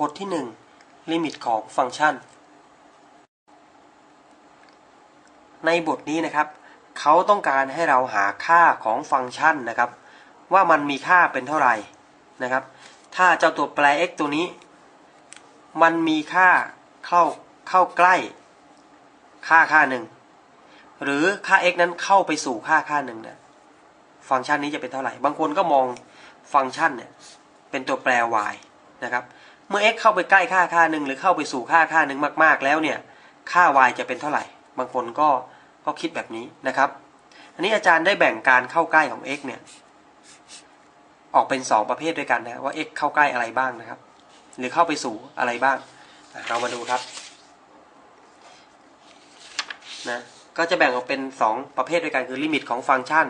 บทที่ 1 ลิมิตของฟังก์ชัน ในบทนี้นะครับ เขาต้องการให้เราหาค่าของฟังก์ชันนะครับ ว่ามันมีค่าเป็นเท่าไหร่นะครับ ถ้าเจ้าตัวแปร x ตัวนี้ มันมีค่าเข้าเข้าใกล้ ค่าค่าหนึ่งหรือค่า x นั้นเข้าไปสู่ค่าค่าหนึ่งเนี่ยฟังก์ชันนี้จะเป็นเท่าไหร่ บางคนก็มองฟังก์ชันเนี่ยเป็นตัวแปร y นะครับ เมื่อ x เข้าไปใกล้ค่าค่าหนึ่งหรือเข้าไปสู่ค่าค่าหนึ่งมาก ๆ แล้วเนี่ย ค่า y จะเป็นเท่าไหร่ บางคนก็ก็คิดแบบนี้นะครับ อันนี้อาจารย์ได้แบ่งการเข้าใกล้ของ x เนี่ย ออกเป็น 2 ประเภทด้วยกันนะว่า x เข้าใกล้อะไรบ้างนะครับ หรือเข้าไปสู่อะไรบ้าง เรามาดูครับนะก็จะแบ่งออกเป็น 2 ประเภทด้วยกันคือลิมิตของฟังก์ชัน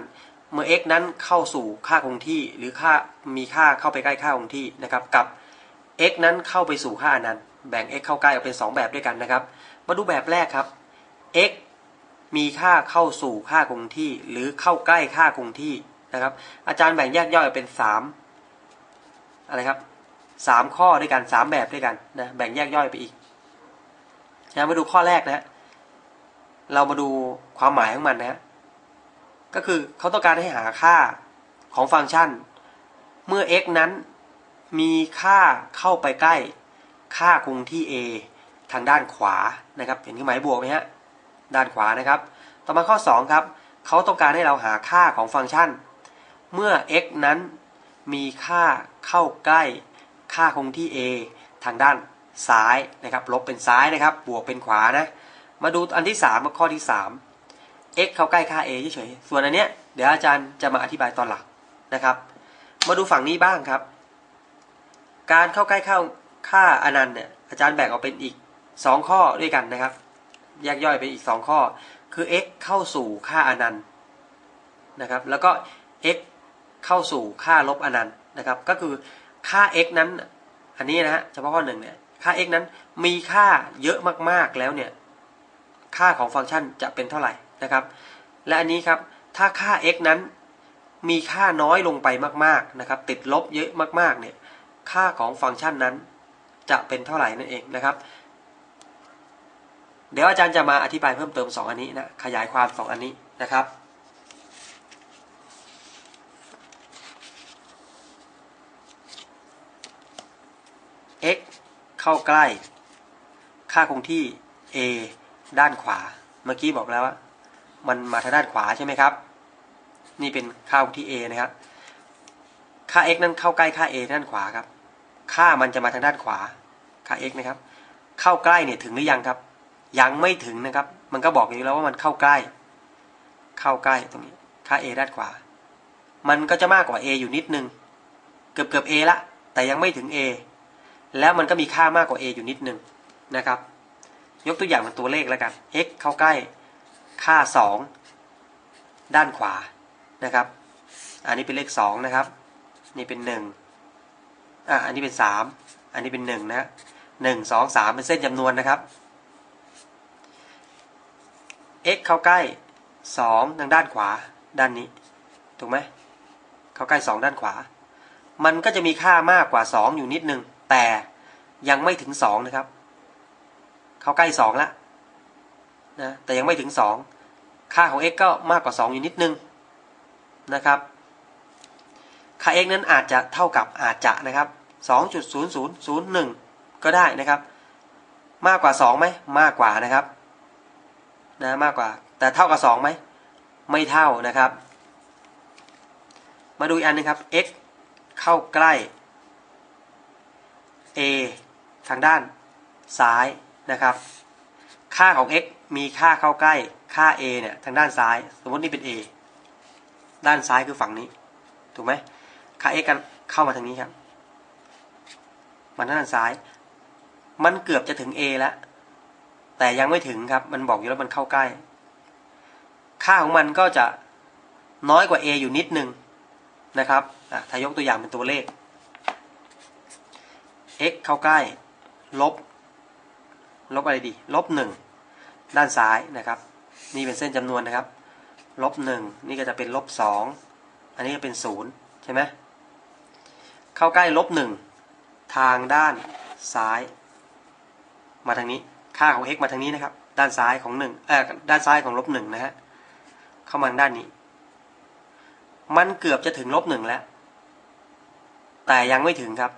เมื่อ x นั้นเข้าสู่ค่าคงที่หรือค่ามีค่าเข้าไปใกล้ค่าคงที่นะครับ กับ x นั้นเข้าไปสู่ค่านั้นแบ่ง x เข้าใกล้ออกเป็น 2 แบบด้วยกันนะครับ มาดูแบบแรกครับ x มีค่าเข้าสู่ค่าคงที่ หรือเข้าใกล้ค่าคงที่นะครับ อาจารย์แบ่งแยกย่อยเป็น 3 อะไรครับ 3 ข้อด้วยกัน 3 แบบด้วยกันนะแบ่งแยกย่อยไปอีกนะมาดูข้อแรกนะเรามาดูความหมายของมันนะก็คือเขาต้องการให้หาค่าของฟังก์ชัน เมื่อ x นั้น มีค่าเข้าไปใกล้ ค่าคงที่ a ทางด้านขวานะครับ เห็นเครื่องหมายบวกไหมฮะด้านขวานะครับ ต่อมาข้อ 2 ครับเขาต้องการให้เราหาค่าของฟังก์ชัน เมื่อ x นั้นมีค่าเข้าใกล้ ค่าคงที่ a ทางด้านซ้ายนะครับ ลบเป็นซ้ายนะครับ บวกเป็นขวานะ มาดูอันที่3ข้อที่ 3 x เข้าใกล้ค่า a เฉยๆส่วนอันเนี้ยเดี๋ยวอาจารย์จะมาอธิบายตอนหลังนะครับ มาดูฝั่งนี้บ้างครับ การเข้าใกล้ค่าค่าอนันต์เนี่ยอาจารย์แบ่งออกเป็นอีก 2 ข้อด้วยกันนะครับ แยกย่อยไปอีก 2 ข้อ คือ x เข้าสู่ค่าอนันต์นะครับ แล้วก็ x เข้าสู่ค่าลบอนันต์นะครับ ก็คือค่า x นั้น อันนี้นะฮะเฉพาะข้อหนึ่งเนี่ย ค่า x นั้นมีค่าเยอะมากๆแล้วเนี่ย ค่าของฟังก์ชันจะเป็นเท่าไหร่นะครับ และอันนี้ครับ ถ้าค่า x นั้นมีค่าน้อยลงไปมาก ๆนะครับ ติดลบเยอะมากๆเนี่ย ค่าของฟังก์ชันนั้น จะเป็นเท่าไหร่นั่นเองนะครับ เดี๋ยวอาจารย์จะมาอธิบายเพิ่มเติม 2 อันนี้นะ ขยายความ 2 อันนี้นะครับ x เข้าใกล้ ค่าคงที่ a ด้านขวา เมื่อกี้บอกแล้วว่า มันมาทางด้านขวาใช่ไหมครับ นี่เป็นค่าคงที่ a นะครับ ค่า x นั้นเข้าใกล้ค่า a ด้านขวาครับ ค่ามันจะมาทางด้านขวา ค่า x นะครับ เข้าใกล้เนี่ยถึงหรือยังครับ ยังไม่ถึงนะครับ มันก็บอกอยู่แล้วว่ามันเข้าใกล้ เข้าใกล้ตรงนี้ ค่า a ด้านขวา มันก็จะมากกว่า a อยู่นิดนึง เกือบเกือบ a ละ แต่ยังไม่ถึง a แล้วมันก็มีค่ามากกว่า a อยู่นิดนึงนะครับ ยกตัวอย่างเป็นตัวเลขแล้วกัน x เข้าใกล้ ค่า 2 ด้านขวานะครับ อันนี้เป็นเลข 2 นะครับ นี่เป็น1อะอันนี้เป็น3อันนี้เป็น1นะหนึ่งสองสามเป็นเส้นจำนวนนะครับ x เข้าใกล้สองทางด้านขวาด้านนี้ ถูกไหมเข้าใกล้สองด้านขวา มันก็จะมีค่ามากกว่าสองอยู่นิดนึง แต่ยังไม่ถึงสองนะครับ เข้าใกล้สองละนะแต่ยังไม่ถึงสองค่าของ x ก็มากกว่าสองอยู่นิดนึงนะครับ ค่า x นั้นอาจจะเท่ากับอาจจะนะครับสองจุดศูนย์ศูนย์ศูนย์หนึ่งก็ได้นะครับ มากกว่า 2ไหมมากกว่านะครับนะมากกว่า แต่เท่ากับ 2ไหมไม่เท่านะครับ มาดูอีกอันนึงครับ x เข้าใกล้ a ทางด้านซ้ายนะครับ ค่าของ x มีค่าเข้าใกล้ค่า a เนี่ยทางด้านซ้าย สมมตินี่เป็น a ด้านซ้ายคือฝั่งนี้ ถูกไหม ค่า x กันเข้ามาทางนี้ครับมาด้านซ้าย มันเกือบจะถึง A แล้ว แต่ยังไม่ถึงครับ มันบอกอยู่แล้วมันเข้าใกล้ ค่าของมันก็จะน้อยกว่า A อยู่นิดนึงนะครับถ้ายกตัวอย่างเป็นตัวเลข x เข้าใกล้ ลบ ลบอะไรดี ลบหนึ่งด้านซ้ายนะครับ นี่เป็นเส้นจำนวนนะครับ ลบหนึ่งนี่ก็จะเป็นลบสองอันนี้ก็เป็นศูนย์ใช่ไหม เข้าใกล้ลบหนึ่งทางด้านซ้าย มาทางนี้ค่าของ x มาทางนี้นะครับ ด้านซ้ายของ1เอ่อด้านซ้ายของลบหนึ่งนะฮะเข้ามาด้านนี้ มันเกือบจะถึงลบหนึ่งแล้ว แต่ยังไม่ถึงครับ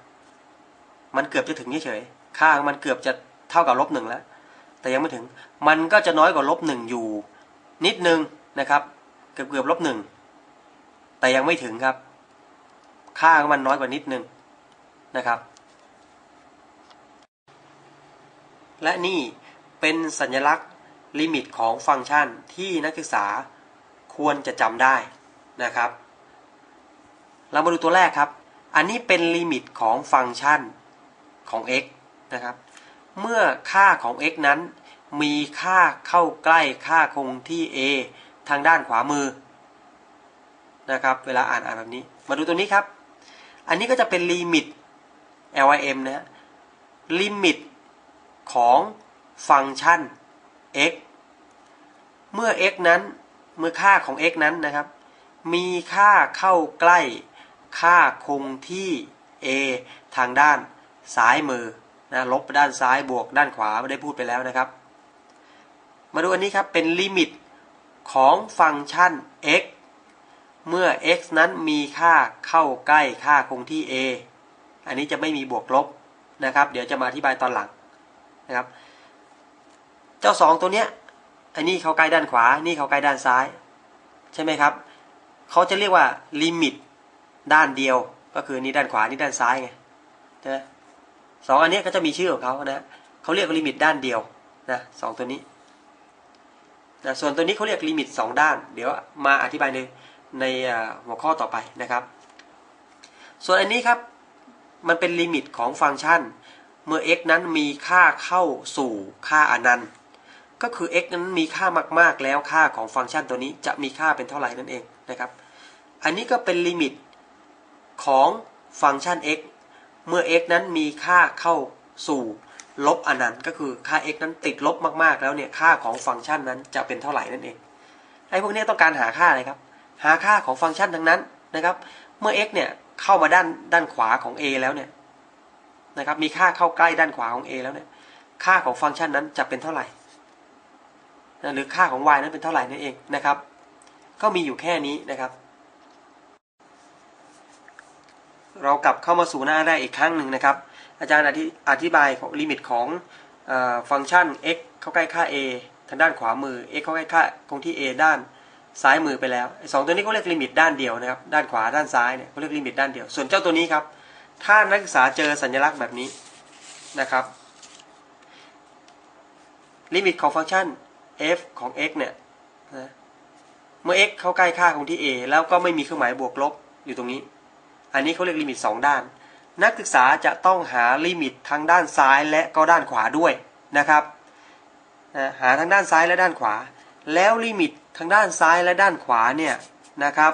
มันเกือบจะถึงเฉยๆค่าของมันเกือบจะเท่ากับลบหนึ่งแล้ว แต่ยังไม่ถึง มันก็จะน้อยกว่าลบหนึ่งอยู่ นิดนึงนะครับ เกือบเกือบลบหนึ่งแต่ยังไม่ถึงครับ ค่าของมันน้อยกว่านิดนึงนะครับ และนี่เป็นสัญลักษณ์ลิมิตของฟังก์ชันที่นักศึกษาควรจะจำได้นะครับ เรามาดูตัวแรกครับ อันนี้เป็นลิมิตของฟังก์ชันของ x นะครับ เมื่อค่าของ x นั้นมีค่าเข้าใกล้ค่าคงที่ a ทางด้านขวามือนะครับ เวลาอ่านอ่านแบบนี้ มาดูตัวนี้ครับ อันนี้ก็จะเป็นลิมิต lim นะฮะลิมิตของฟังก์ชัน x เมื่อ x นั้น เมื่อค่าของ x นั้นนะครับ มีค่าเข้าใกล้ ค่าคงที่ a ทางด้านซ้ายมือนะลบด้านซ้ายบวกด้านขวาได้พูดไปแล้วนะครับ มาดูอันนี้ครับ เป็นลิมิตของฟังก์ชัน x เมื่อ x นั้นมีค่าเข้าใกล้ค่าคงที่ a อันนี้จะไม่มีบวกลบนะครับ เดี๋ยวจะมาอธิบายตอนหลังนะครับ เจ้าสองตัวเนี้ยอันนี้เขาใกล้ด้านขวา นี่เขาใกล้ด้านซ้าย ใช่ไหมครับ เขาจะเรียกว่าลิมิตด้านเดียว ก็คือนี่ด้านขวา นี่ด้านซ้ายไงใช่ไหมสองอันนี้ก็จะมีชื่อของเขานะเขาเรียกว่าลิมิตด้านเดียวนะสองตัวนี้นะส่วนตัวนี้เขาเรียกลิมิตสองด้าน เดี๋ยวมาอธิบายใน ในหัวข้อต่อไปนะครับ ส่วนอันนี้ครับมันเป็นลิมิตของฟังก์ชัน เมื่อ x นั้นมีค่าเข้าสู่ค่าอนันต์ ก็คือ x นั้นมีค่ามาก ๆ แล้วค่าของฟังก์ชันตัวนี้จะมีค่าเป็นเท่าไหร่นั่นเองนะครับ อันนี้ก็เป็นลิมิตของฟังก์ชัน x เมื่อ x นั้นมีค่าเข้าสู่ลบอนันต์ ก็คือค่า x นั้นติดลบมากๆ แล้วเนี่ยค่าของฟังก์ชันนั้นจะเป็นเท่าไหร่นั่นเองไอ้พวกนี้ต้องการหาค่าอะไรครับ หาค่าของฟังก์ชันทั้งนั้นนะครับ เมื่อ x เนี่ยเข้ามาด้านด้านขวาของ a แล้วเนี่ยนะครับมีค่าเข้าใกล้ด้านขวาของ a แล้วเนี่ยค่าของฟังก์ชันนั้นจะเป็นเท่าไหร่หรือค่าของ y นั้นเป็นเท่าไหร่นั่นเองนะครับ ก็มีอยู่แค่นี้นะครับ เรากลับเข้ามาสู่หน้าได้อีกครั้งหนึ่งนะครับ อาจารย์อธิบายของลิมิตของฟังก์ชัน x เข้าใกล้ค่า a ทางด้านขวามือ x เข้าใกล้ค่าคงที่ a ด้าน ซ้ายมือไปแล้วสองตัวนี้เขาเรียกลิมิตด้านเดียวนะครับ ด้านขวาด้านซ้ายเนี่ยเขาเรียกลิมิตด้านเดียว ส่วนเจ้าตัวนี้ครับ ถ้านักศึกษาเจอสัญลักษณ์แบบนี้นะครับลิมิตของฟังก์ชัน f ของ x เนี่ยนะเมื่อ x เข้าใกล้ค่าคงที่ a แล้วก็ไม่มีเครื่องหมายบวกลบอยู่ตรงนี้ อันนี้เขาเรียกลิมิต 2 ด้าน นักศึกษาจะต้องหาลิมิตทั้งด้านซ้ายและก็ด้านขวาด้วยนะครับนะหาทั้งด้านซ้ายและด้านขวา แล้วลิมิตทางด้านซ้ายและด้านขวาเนี่ยนะครับ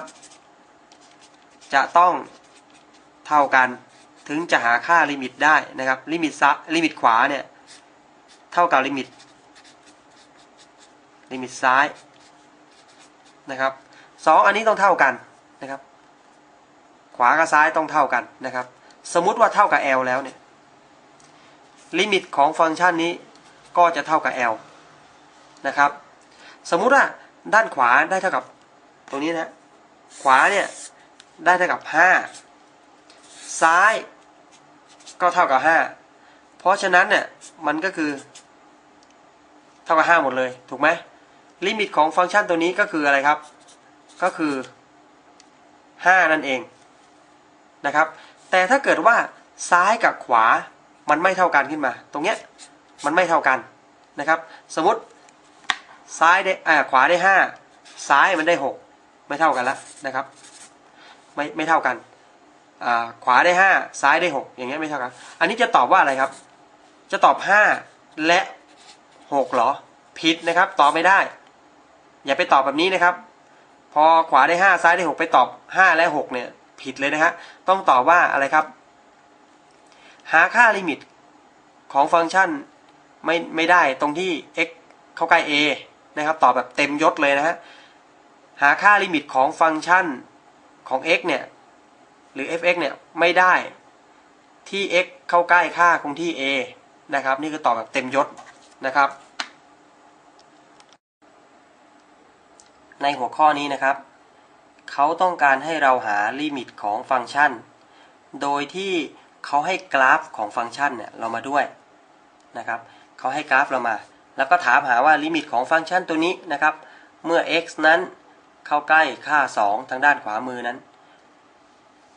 จะต้องเท่ากันถึงจะหาค่าลิมิตได้นะครับลิมิตซ้ายลิมิตขวาเนี่ยเท่ากับลิมิต ลิมิตซ้ายนะครับสองอันนี้ต้องเท่ากันนะครับ ขวากับซ้ายต้องเท่ากันนะครับ สมมุติว่าเท่ากับ l แล้วเนี่ยลิมิตของฟังก์ชันนี้ก็จะเท่ากับ l นะครับ สมมุติว่าด้านขวาได้เท่ากับตรงนี้นะ ขวาเนี่ยได้เท่ากับ5ซ้ายก็เท่ากับ5เพราะฉะนั้นเนี่ยมันก็คือ เท่ากับ5หมดเลย ถูกไหมลิมิตของฟังก์ชันตัวนี้ก็คืออะไรครับ ก็คือ5นั่นเองนะครับ แต่ถ้าเกิดว่าซ้ายกับขวามันไม่เท่ากันขึ้นมา ตรงเนี้ยมันไม่เท่ากันนะครับ สมมติ ซ้ายได้อ่ขวาได้ห้าซ้ายมันได้หกไม่เท่ากันแล้วนะครับ ไม่ไม่เท่ากันอ่าขวาได้ห้าซ้ายได้หกอย่างเงี้ยไม่เท่ากัน อันนี้จะตอบว่าอะไรครับ จะตอบห้าและหกหรอผิดนะครับตอบไม่ได้ อย่าไปตอบแบบนี้นะครับ พอขวาได้ห้าซ้ายได้หกไปตอบห้าและหกเนี่ยผิดเลยนะฮะต้องตอบว่าอะไรครับ หาค่าลิมิตของฟังก์ชันไม่ไม่ได้ตรงที่ x เข้าใกล้ a นะครับตอบแบบเต็มยศเลยนะฮะหาค่าลิมิตของฟังก์ชันของ x เนี่ย หรือ f(x) เนี่ย ไม่ได้ที่ x เข้าใกล้ค่าคงที่ a นะครับ นี่คือตอบแบบเต็มยศนะครับ ในหัวข้อนี้นะครับ เขาต้องการให้เราหาลิมิตของฟังก์ชัน โดยที่เขาให้กราฟของฟังก์ชันเนี่ยเรามาด้วยนะครับ เขาให้กราฟเรามา แล้วก็ถามหาว่าลิมิตของฟังก์ชันตัวนี้นะครับ เมื่อ x นั้นเข้าใกล้ค่า 2 ทางด้านขวามือนั้น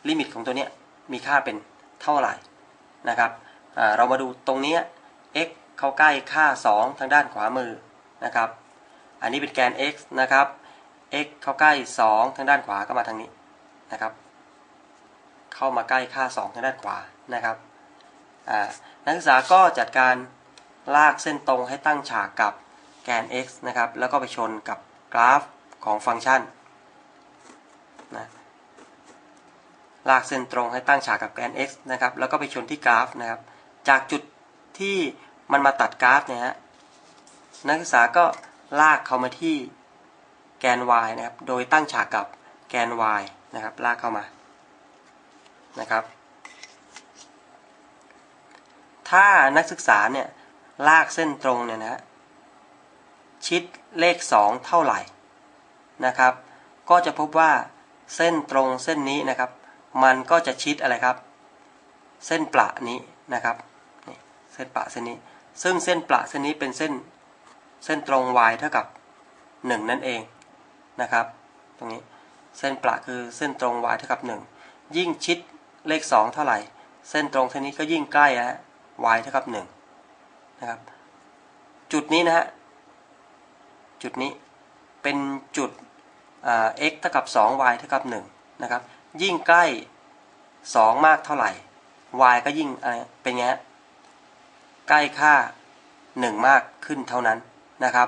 ลิมิตของตัวนี้มีค่าเป็นเท่าไหร่นะครับเรามาดูตรงนี้ x เข้าใกล้ค่า 2 ทางด้านขวามือนะครับ อันนี้เป็นแกน x นะครับ x เข้าใกล้ 2 ทางด้านขวาก็มาทางนี้นะครับ เข้ามาใกล้ค่า 2 ทางด้านขวานะครับนักศึกษาก็จัดการ ลากเส้นตรงให้ตั้งฉากกับแกน x นะครับ แล้วก็ไปชนกับกราฟของฟังก์ชันนะลากเส้นตรงให้ตั้งฉากกับแกน x นะครับ แล้วก็ไปชนที่กราฟนะครับ จากจุดที่มันมาตัดกราฟเนี่ยฮะ นักศึกษาก็ลากเข้ามาที่แกน y นะครับ โดยตั้งฉากกับแกน y นะครับ ลากเข้ามา นะครับ ถ้านักศึกษาเนี่ย ลากเส้นตรงเนี่ยนะชิดเลข 2 เท่าไหร่นะครับ ก็จะพบว่าเส้นตรงเส้นนี้นะครับ มันก็จะชิดอะไรครับ เส้นประนี้นะครับเส้นประเส้นนี้ ซึ่งเส้นประเส้นนี้เป็นเส้นเส้นตรง y เท่ากับ 1 นั่นเองนะครับ ตรงนี้เส้นประคือเส้นตรง y เท่ากับ 1 ยิ่งชิดเลข 2 เท่าไหร่ เส้นตรงเส้นนี้ก็ยิ่งใกล้ฮะ y เท่ากับ 1 นะครับ จุดนี้นะฮะจุดนี้เป็นจุด x เท่ากับ 2y เท่ากับ1นะครับ ยิ่งใกล้ 2 มากเท่าไหร่ y ก็ยิ่งไรเป็นไงใกล้ค่า 1 มากขึ้นเท่านั้นนะครับ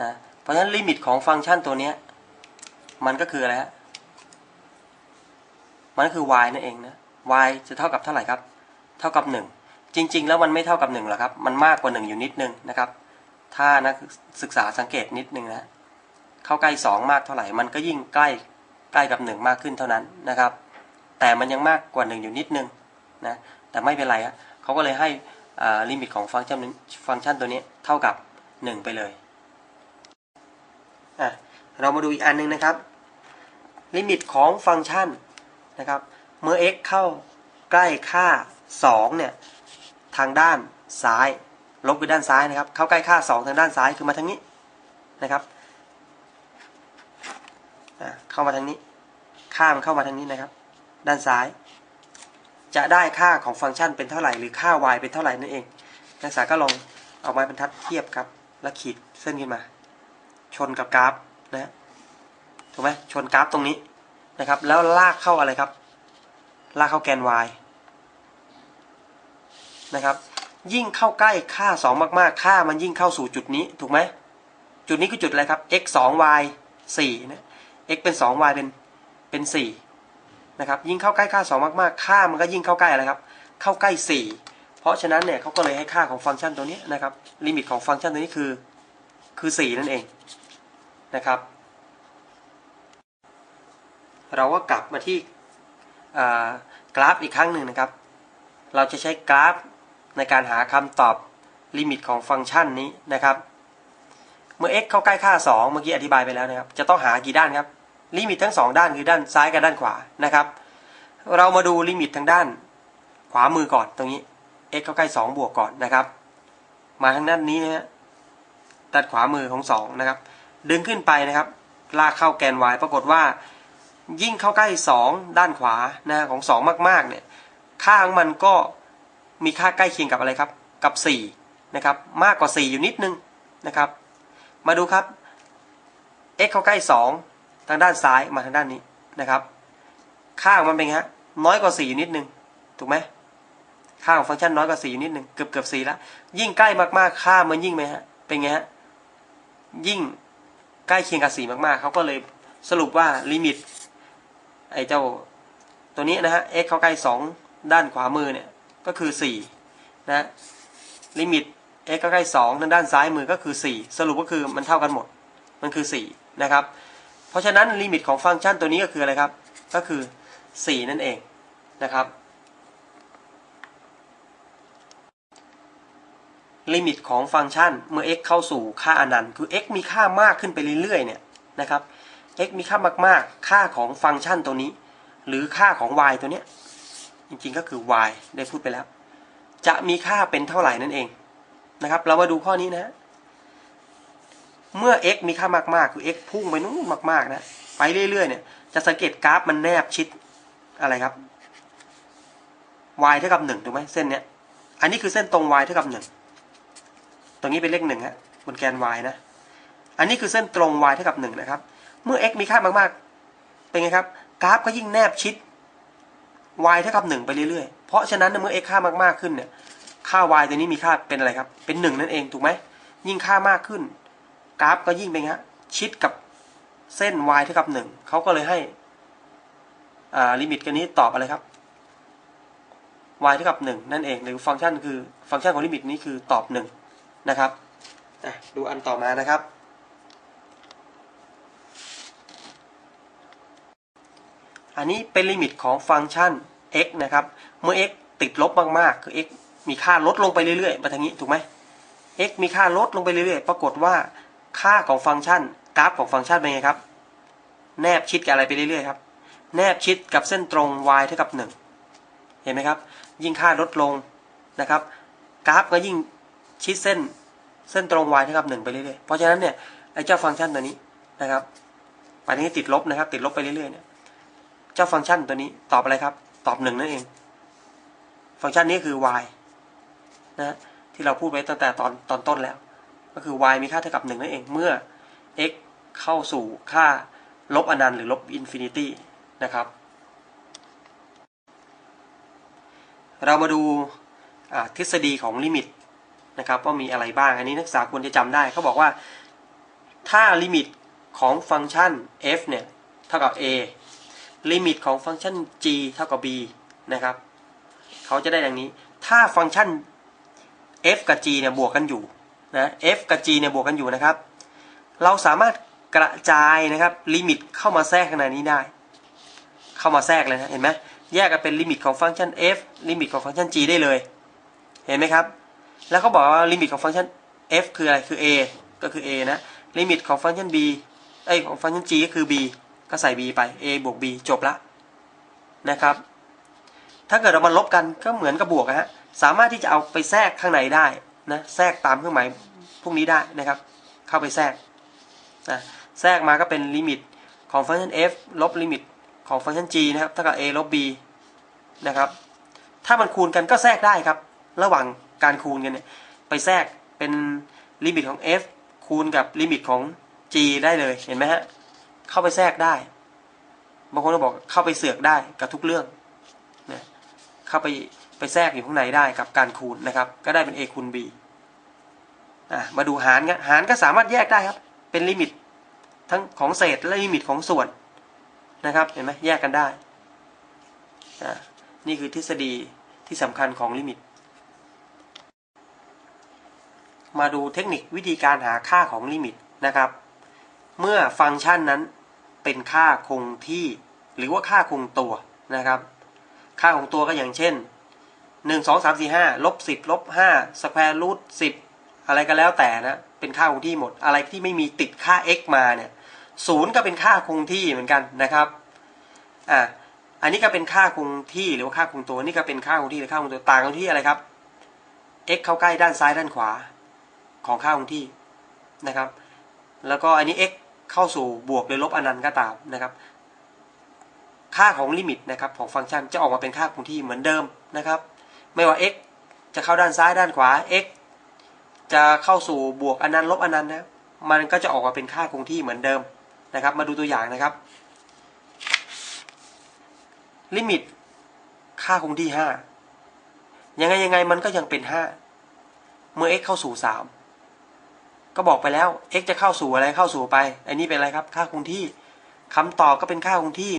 นะเพราะฉะนั้นลิมิตของฟังก์ชันตัวนี้มันก็คืออะไรฮะมันก็คือ y นั่นเองนะ y จะเท่ากับเท่าไหร่ครับ เท่ากับ 1 จริง ๆ แล้วมันไม่เท่ากับ1หรอกครับ มันมากกว่า 1 อยู่นิดนึงนะครับ ถ้านักศึกษาสังเกตนิดนึงนะ เข้าใกล้ 2 มากเท่าไหร่ มันก็ยิ่งใกล้ใกล้กับ 1 มากขึ้นเท่านั้นนะครับ แต่มันยังมากกว่า 1 อยู่นิดนึงนะ แต่ไม่เป็นไรครับเขาก็เลยให้ลิมิตของฟังก์ชันฟังก์ชันตัวนี้เท่ากับ 1 ไปเลยอะเรามาดูอีกอันนึงนะครับ ลิมิตของฟังก์ชันนะครับ เมื่อ x เข้าใกล้ค่า 2 เนี่ย ทางด้านซ้าย ลบคือด้านซ้ายนะครับ เข้าใกล้ค่า 2 ทางด้านซ้ายคือมาทางนี้นะครับเข้ามาทางนี้ ค่ามันเข้ามาทางนี้นะครับ ด้านซ้าย จะได้ค่าของฟังก์ชันเป็นเท่าไหร่ หรือค่า y เป็นเท่าไหร่นั่นเองนักศึกษาก็ลองเอาไม้บรรทัดเทียบครับ แล้วขีดเส้นขึ้นมา ชนกับกราฟนะถูกไหมชนกราฟตรงนี้นะครับ แล้วลากเข้าอะไรครับ ลากเข้าแกน y นะครับ ยิ่งเข้าใกล้ค่า 2 มากๆ ค่ามันยิ่งเข้าสู่จุดนี้ถูกไหมจุดนี้คือจุดอะไรครับ x 2 y 4นะ x เป็น 2 y เป็นเป็น4นะครับยิ่งเข้าใกล้ค่า 2 มากๆ ค่ามันก็ยิ่งเข้าใกล้อะไรครับ เข้าใกล้ 4 เพราะฉะนั้นเนี่ยเขาก็เลยให้ค่าของฟังก์ชันตัวนี้นะครับลิมิตของฟังก์ชันตัวนี้คือคือ 4 นั่นเองนะครับ เราก็กลับมาที่กราฟอีกครั้งหนึ่งนะครับ เราจะใช้กราฟ ในการหาคำตอบลิมิตของฟังก์ชันนี้นะครับ เมื่อ x เข้าใกล้ค่า 2 เมื่อกี้อธิบายไปแล้วนะครับ จะต้องหากี่ด้านครับ ลิมิตทั้ง 2 ด้านคือด้านซ้ายกับด้านขวานะครับ เรามาดูลิมิตทางด้าน ขวามือก่อนตรงนี้ x เข้าใกล้ 2 บวกก่อนนะครับ มาทางด้านนี้นะฮะด้านขวามือของ 2 นะครับ ดึงขึ้นไปนะครับ ลากเข้าแกน y ปรากฏว่า ยิ่งเข้าใกล้ 2 ด้านขวานะของ 2 มากๆเนี่ยค่าของมันก็ มีค่าใกล้เคียงกับอะไรครับ กับ 4 นะครับ มากกว่า 4 อยู่นิดนึงนะครับ มาดูครับ x เข้าใกล้ 2 ทางด้านซ้ายมาทางด้านนี้นะครับ ค่าของมันเป็นไงฮะ น้อยกว่า 4 อยู่นิดนึง ถูกไหมค่าของฟังก์ชันน้อยกว่า4อยู่นิดนึง เกือบเกือบ4แล้ว ยิ่งใกล้มากๆ ค่ามันยิ่งไหมฮะ เป็นไงฮะ ยิ่งใกล้เคียงกับ4มากๆ เขาก็เลยสรุปว่าลิมิตไอ้เจ้าตัวนี้นะฮะ x เข้าใกล้ 2 ด้านขวามือเนี่ย ก็คือ4นะลิมิต x ก็ใกล้2ทางด้านซ้ายมือก็คือ 4 สรุปก็คือมันเท่ากันหมด มันคือ4นะครับ เพราะฉะนั้นลิมิตของฟังก์ชันตัวนี้ก็คืออะไรครับ ก็คือ 4 นั่นเองนะครับ ลิมิตของฟังก์ชันเมื่อ x เข้าสู่ค่าอนันต์ คือ x มีค่ามากขึ้นไปเรื่อยๆเนี่ยนะครับ x มีค่ามากๆ ค่าของฟังก์ชันตัวนี้ หรือค่าของ y ตัวเนี้ย จริงๆก็คือ y ได้พูดไปแล้ว จะมีค่าเป็นเท่าไหร่นั่นเองนะครับ เรามาดูข้อนี้นะ เมื่อ x มีค่ามากๆ คือ x พุ่งไปนู่นมากๆ นะ ไปเรื่อยๆเนี่ย จะสังเกตกราฟมันแนบชิดอะไรครับ y เท่ากับหนึ่งถูกไหมเส้นเนี้ย อันนี้คือเส้นตรง y เท่ากับหนึ่งตรงนี้เป็นเลขหนึ่งฮะบนแกน y นะ อันนี้คือเส้นตรง y เท่ากับหนึ่งนะครับ เมื่อ x มีค่ามากๆ เป็นไงครับ กราฟก็ยิ่งแนบชิด y เท่ากับหนึ่งไปเรื่อยๆ เพราะฉะนั้นเมื่อ x ค่ามากๆขึ้นเนี่ยค่า y ตัวนี้มีค่าเป็นอะไรครับ เป็นหนึ่งนั่นเองถูกไหม ยิ่งค่ามากขึ้น กราฟก็ยิ่งเป็นไงฮะชิดกับเส้น y เท่ากับหนึ่งเขาก็เลยให้อ่าลิมิตกันนี้ตอบอะไรครับ y เท่ากับหนึ่งนั่นเองหรือฟังก์ชันคือฟังก์ชันของลิมิตนี้คือตอบหนึ่งนะครับดูอันต่อมานะครับ อันนี้เป็นลิมิตของฟังก์ชัน x นะครับ เมื่อ x ติดลบมากๆ คือ x มีค่าลดลงไปเรื่อยๆมาทางนี้ถูกไหม x มีค่าลดลงไปเรื่อยๆ ปรากฏว่าค่าของฟังก์ชัน กราฟของฟังก์ชันเป็นไงครับ แนบชิดกับอะไรไปเรื่อยๆครับ แนบชิดกับเส้นตรง y เท่ากับ 1 เห็นไหมครับ ยิ่งค่าลดลงนะครับ กราฟก็ยิ่งชิดเส้นเส้นตรง y เท่ากับ 1 ไปเรื่อยๆ เพราะฉะนั้นเนี่ยไอ้เจ้าฟังก์ชันตัวนี้นะครับไปทางนี้ติดลบนะครับ ติดลบไปเรื่อยๆเนี่ย จ้าฟังก์ชันตัวนี้ตอบอะไรครับ ตอบหนึ่งนั่นเอง ฟังก์ชันนี้คือ y นะที่เราพูดไว้ตั้งแต่ตอนตอนต้นแล้ว ก็คือ y มีค่าเท่ากับหนึ่งนั่นเอง เมื่อ x เข้าสู่ค่าลบอนันต์หรือลบอินฟินิตี้นะครับ เรามาดูทฤษฎีของลิมิตนะครับว่ามีอะไรบ้าง อันนี้นักศึกษาควรจะจำได้เขาบอกว่าถ้าลิมิตของฟังก์ชัน f เนี่ย เท่ากับ a ลิมิตของฟังก์ชัน g เท่ากับ b นะครับเขาจะได้ดังนี้ ถ้าฟังก์ชัน f กับ g เนี่ยบวกกันอยู่นะ f กับ g เนี่ยบวกกันอยู่นะครับ เราสามารถกระจายนะครับลิมิตเข้ามาแทรกข้างในนี้ได้ เข้ามาแทรกเลยนะเห็นไหมแยกกันเป็นลิมิตของฟังก์ชัน f ลิมิตของฟังก์ชัน g ได้เลย เห็นไหมครับ แล้วเขาบอกว่าลิมิตของฟังก์ชัน f คืออะไรคือ a ก็คือ a นะลิมิตของฟังก์ชัน b เอ้ยของฟังก์ชัน g ก็คือ b ก็ใส่ b ไป a บวก b จบละนะครับ ถ้าเกิดเรามาลบกันก็เหมือนกับบวกนะฮะสามารถที่จะเอาไปแทรกข้างในได้นะแทรกตามเครื่องหมายพวกนี้ได้นะครับ เข้าไปแทรกนะแทรกมาก็เป็นลิมิตของฟังก์ชัน f ลบลิมิตของฟังก์ชัน g นะครับเท่ากับ a ลบ b นะครับถ้ามันคูณกันก็แทรกได้ครับ ระหว่างการคูณกันเนี่ยไปแทรกเป็นลิมิตของ f คูณกับลิมิตของ g ได้เลยเห็นไหมฮะ เข้าไปแทรกได้ บางคนก็บอกเข้าไปเสือกได้กับทุกเรื่องนะเข้าไปไปแทรกอยู่ข้างในได้กับการคูณนะครับ ก็ได้เป็น a คูณ b อะมาดูหารกันหารก็สามารถแยกได้ครับ เป็นลิมิตทั้งของเศษและลิมิตของส่วนนะครับ เห็นไหมแยกกันได้อะนี่คือทฤษฎีที่สำคัญของลิมิต มาดูเทคนิควิธีการหาค่าของลิมิตนะครับ เมื่อฟังก์ชันนั้น เป็นค่าคงที่ หรือว่าค่าคงตัวนะครับ ค่าของตัวก็อย่างเช่น 1 2 3 4 5ลบ10ลบ5สแควร์รูท10 อะไรก็แล้วแต่นะ เป็นค่าคงที่หมด อะไรที่ไม่มีติดค่า x มาเนี่ยศูนย์ก็เป็นค่าคงที่เหมือนกันนะครับอ่าอันนี้ก็เป็นค่าคงที่หรือว่าค่าคงตัวนี่ก็เป็นค่าคงที่หรือค่าคงตัวต่างกันที่อะไรครับ x เข้าใกล้ด้านซ้ายด้านขวาของค่าคงที่นะครับ แล้วก็อันนี้ x เข้าสู่บวกหรือลบอนันต์ก็ตามนะครับ ค่าของลิมิตนะครับของฟังก์ชันจะออกมาเป็นค่าคงที่เหมือนเดิมนะครับ ไม่ว่า x จะเข้าด้านซ้ายด้านขวา x จะเข้าสู่บวกอนันต์ลบอนันต์นะมันก็จะออกมาเป็นค่าคงที่เหมือนเดิมนะครับ มาดูตัวอย่างนะครับ ลิมิต ค่าคงที่ห้ายังไงยังไงมันก็ยังเป็นห้าเมื่อ x เข้าสู่สาม ก็บอกไปแล้ว x จะเข้าสู่อะไรเข้าสู่ไป อันนี้เป็นอะไรครับ ค่าคงที่คำตอบก็เป็นค่าคงที่